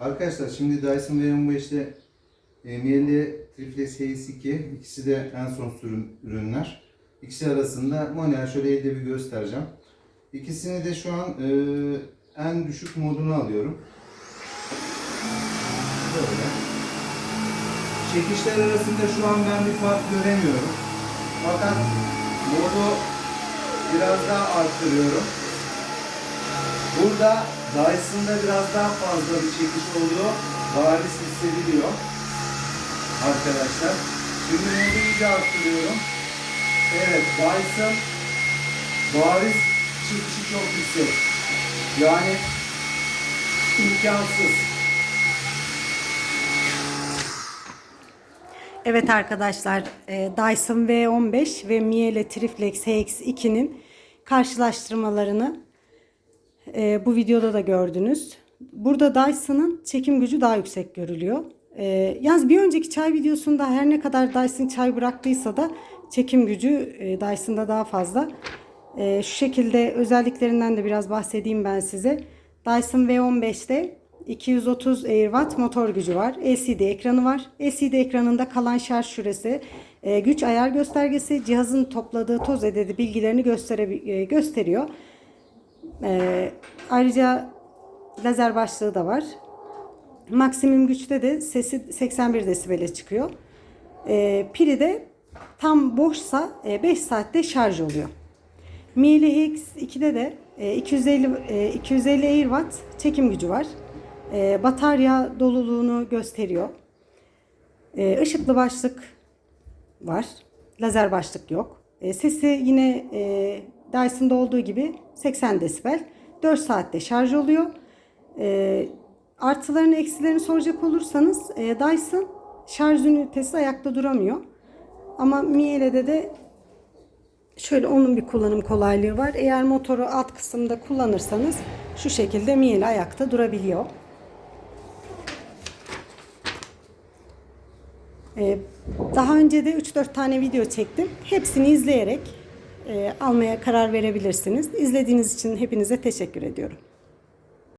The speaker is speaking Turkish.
Arkadaşlar şimdi Dyson V15'te e, Miele Triflex HS2 ikisi de en son sürüm ürünler. İkisi arasında manuel şöyle elde bir göstereceğim. İkisini de şu an e, en düşük modunu alıyorum. Böyle. Çekişler arasında şu an ben bir fark göremiyorum. Fakat modu biraz daha arttırıyorum. Burada Dyson'da biraz daha fazla bir çekiş oluyor. Bariz hissediliyor. Arkadaşlar. Şimdi modu iyice arttırıyorum. Evet Dyson bariz çekişi çok yüksek. Yani imkansız. Evet arkadaşlar e, Dyson V15 ve Miele Triflex HX2'nin karşılaştırmalarını e, bu videoda da gördünüz. Burada Dyson'ın çekim gücü daha yüksek görülüyor. E, yalnız bir önceki çay videosunda her ne kadar Dyson çay bıraktıysa da çekim gücü e, Dyson'da daha fazla. E, şu şekilde özelliklerinden de biraz bahsedeyim ben size. Dyson V15'te 230 Airwatt motor gücü var. LCD ekranı var. LCD ekranında kalan şarj süresi, e, güç ayar göstergesi, cihazın topladığı toz ededi bilgilerini göstere, e, gösteriyor. E, ayrıca lazer başlığı da var. Maksimum güçte de sesi 81 desibele çıkıyor. E, pili de tam boşsa e, 5 saatte şarj oluyor. Miele X2'de de e, 250 e, 250 Airwatt çekim gücü var. E, batarya doluluğunu gösteriyor. E, ışıklı başlık var. Lazer başlık yok. E, sesi yine e, Dyson'da olduğu gibi 80 desibel. 4 saatte şarj oluyor. E, artılarını eksilerini soracak olursanız Dyson şarj ünitesi ayakta duramıyor. Ama Miele'de de Şöyle onun bir kullanım kolaylığı var. Eğer motoru alt kısımda kullanırsanız şu şekilde Miele ayakta durabiliyor. Daha önce de 3-4 tane video çektim. Hepsini izleyerek e, almaya karar verebilirsiniz. İzlediğiniz için hepinize teşekkür ediyorum.